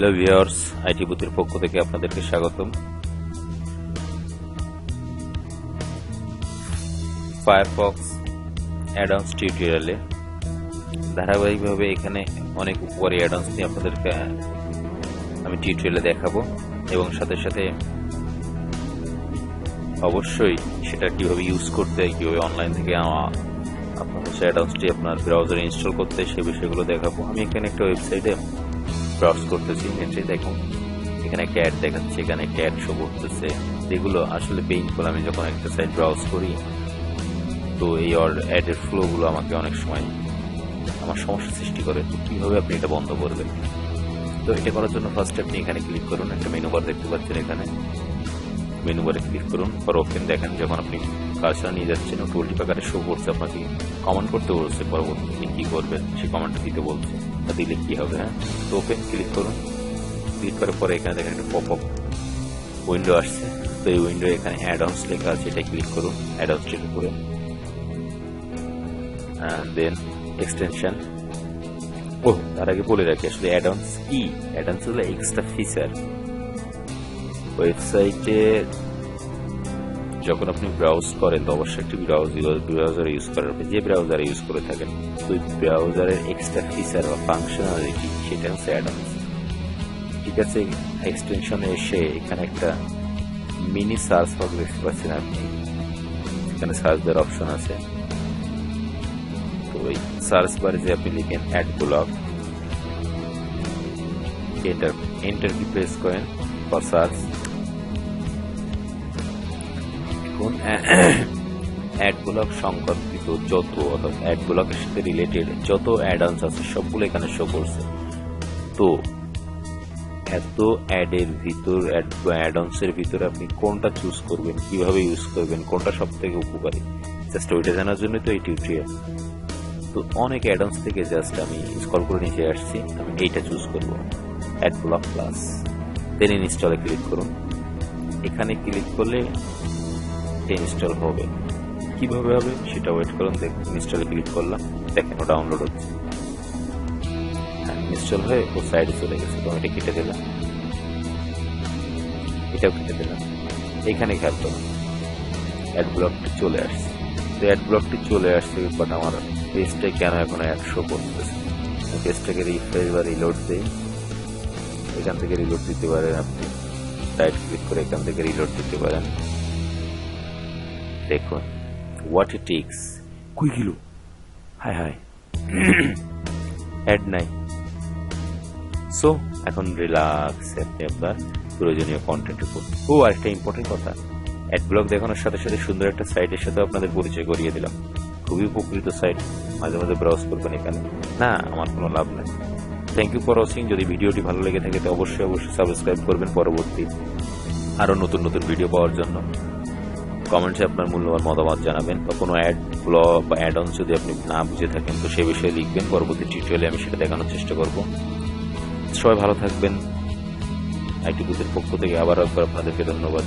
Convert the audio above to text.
Hello viewers IT বুথের পক্ষ থেকে আপনাদেরকে স্বাগতম। ফায়ারফক্স অ্যাডান্স টিউটোরিয়ালে ধারাবাহিকভাবে এখানে অনেক উপকারী অ্যাডান্স নিয়ে আপনাদেরকে আমি টিউটোরিয়ালে দেখাবো এবং সাথে সাথে অবশ্যই সেটা কীভাবে ইউজ করতে, কীভাবে অনলাইন থেকে আপনার হচ্ছে অ্যাডান্সটি আপনার ব্রাউজারে ইনস্টল করতে, সে বিষয়গুলো দেখাবো। আমি এখানে একটা ওয়েবসাইটে ব্রাউজ করতেছি নেটে দেখুন এখানে একটা অ্যাড দেখাচ্ছে, এখানে একটা অ্যাড শো করতেছে। যেগুলো আসলে পেইনফুল আমি যখন একটা সাইট ব্রাউজ করি, তো এই অ্যাডের ফ্লোগুলো আমাকে অনেক সময় আমার সমস্যা সৃষ্টি করে, তো কীভাবে আপনি এটা বন্ধ করবেন? তো এটা করার জন্য ফার্স্ট আপনি এখানে ক্লিক করুন, একটা মেনু বার দেখতে পাচ্ছেন এখানে। মেনু বারে ক্লিক করুন পর ওপেন দেখেন, যখন আপনি কাজটা নিয়ে যাচ্ছেন টোলটি প্যাকারে শো করছে। আপনাকে কমেন্ট করতে বলছে পরবর্তীতে কি করবেন সেই কমেন্টটা দিতে বলছে। তা দিলে কি হবে হ্যাঁ? তো ওপেন ক্লিক করুন। ক্লিক করার পরে এখানে দেখেন একটা পপ আপ উইন্ডো আসছে। তো এই উইন্ডো এখানে অ্যাডভান্স লেখা আছে, এটা ক্লিক করুন অ্যাডভান্স ক্লিক করে। দেন এক্সটেনশন ও তার আগে বলে রাখি, আসলে অ্যাডভান্স কি? অ্যাডভান্স হলো এক্সট্রা ফিচার ওয়েবসাইটে যখন আপনি ব্রাউজ করেন, তো অবশ্যই একটি ব্রাউজার ব্রাউজার ইউজ করার যে ব্রাউজার ইউজ করে থাকেন, ওই ব্রাউজারের এক্সট্রা ফিচার বা ফাংশনালিটি সেটা হচ্ছে অ্যাডভান্স ঠিক আছে? এক্সটেনশনে এসে এখানে একটা মিনি সার্চ বক্স দেখতে পাচ্ছেন আপনি। এখানে সার্চ দেওয়ার অপশন আছে। তো ওই সার্চ বারে যে আপনি লিখেন অ্যাড ব্লক এন্টার এন্টার কি প্রেস করেন ফর সার্চ এখন অ্যাড ব্লক সংকল্পিত যত অর্থাৎ অ্যাড ব্লকের সাথে রিলেটেড যত অ্যাডান্স আছে, সবগুলো এখানে শো করছে। তো এত অ্যাডের ভিতর অ্যাডন্সের ভিতরে আপনি কোনটা চুজ করবেন, কীভাবে ইউজ করবেন, কোনটা সব থেকে উপকারী? জাস্ট ওইটা জানার জন্য তো এই টিউটোরিয়াল তো অনেক অ্যাডন্স থেকে জাস্ট আমি স্কল করে নিচে আসছি, আমি এইটা চুজ করব অ্যাড ব্লক প্লাস দেন ইনস্টলে ক্লিক করুন। এখানে ক্লিক করলে ইনস্টল হবে। কীভাবে হবে সেটা ওয়েট করুন, দেখুন ইনস্টলে ক্লিক করলাম, দেখেন ডাউনলোড হচ্ছে। ইনস্টল হয়ে ও সাইডে চলে গেছে, তো এটা কেটে দিলাম। এটাও কেটে দিলাম। এখানে খেয়াল করুন অ্যাড ব্লকটি চলে আসছে। তো অ্যাড ব্লকটি চলে আসছে বাট আমার পেজটা কেন এখন অ্যাড শো করতেছে? পেজটাকে রিফ্রেশ বা রিলোড দিই। এখান থেকে রিলোড দিতে পারেন আপনি। রাইট ক্লিক করে এখান থেকে রিলোড দিতে পারেন। দেখুন হোয়াট ইট টিক্স কুই গেল হাই হাই অ্যাড নাই সো এখন রিল্যাক্স আপনি আপনার প্রয়োজনীয় কন্টেন্ট উপর ও আরেকটা ইম্পর্টেন্ট কথা। অ্যাড ব্লগ দেখানোর সাথে সাথে সুন্দর একটা সাইটের সাথে আপনাদের পরিচয় করিয়ে দিলাম। খুবই উপকৃত সাইট মাঝে মাঝে ব্রাউজ করবেন এখানে। না আমার কোনো লাভ নাই। থ্যাংক ইউ ফর ওয়াচিং যদি ভিডিওটি ভালো লেগে থাকে তো অবশ্যই অবশ্যই সাবস্ক্রাইব করবেন পরবর্তী আরও নতুন নতুন ভিডিও পাওয়ার জন্য। কমেন্টসে আপনার মূল্যবান মতামত জানাবেন বা কোনো অ্যাড ব্লগ বা অ্যাড অন যদি আপনি না বুঝে থাকেন, তো সে বিষয়ে লিখবেন। পরবর্তী টিউটোরিয়ালে আমি সেটা দেখানোর চেষ্টা করব। সবাই ভালো থাকবেন। আইটি বুথের পক্ষ থেকে আবার একবার আপনাদেরকে ধন্যবাদ।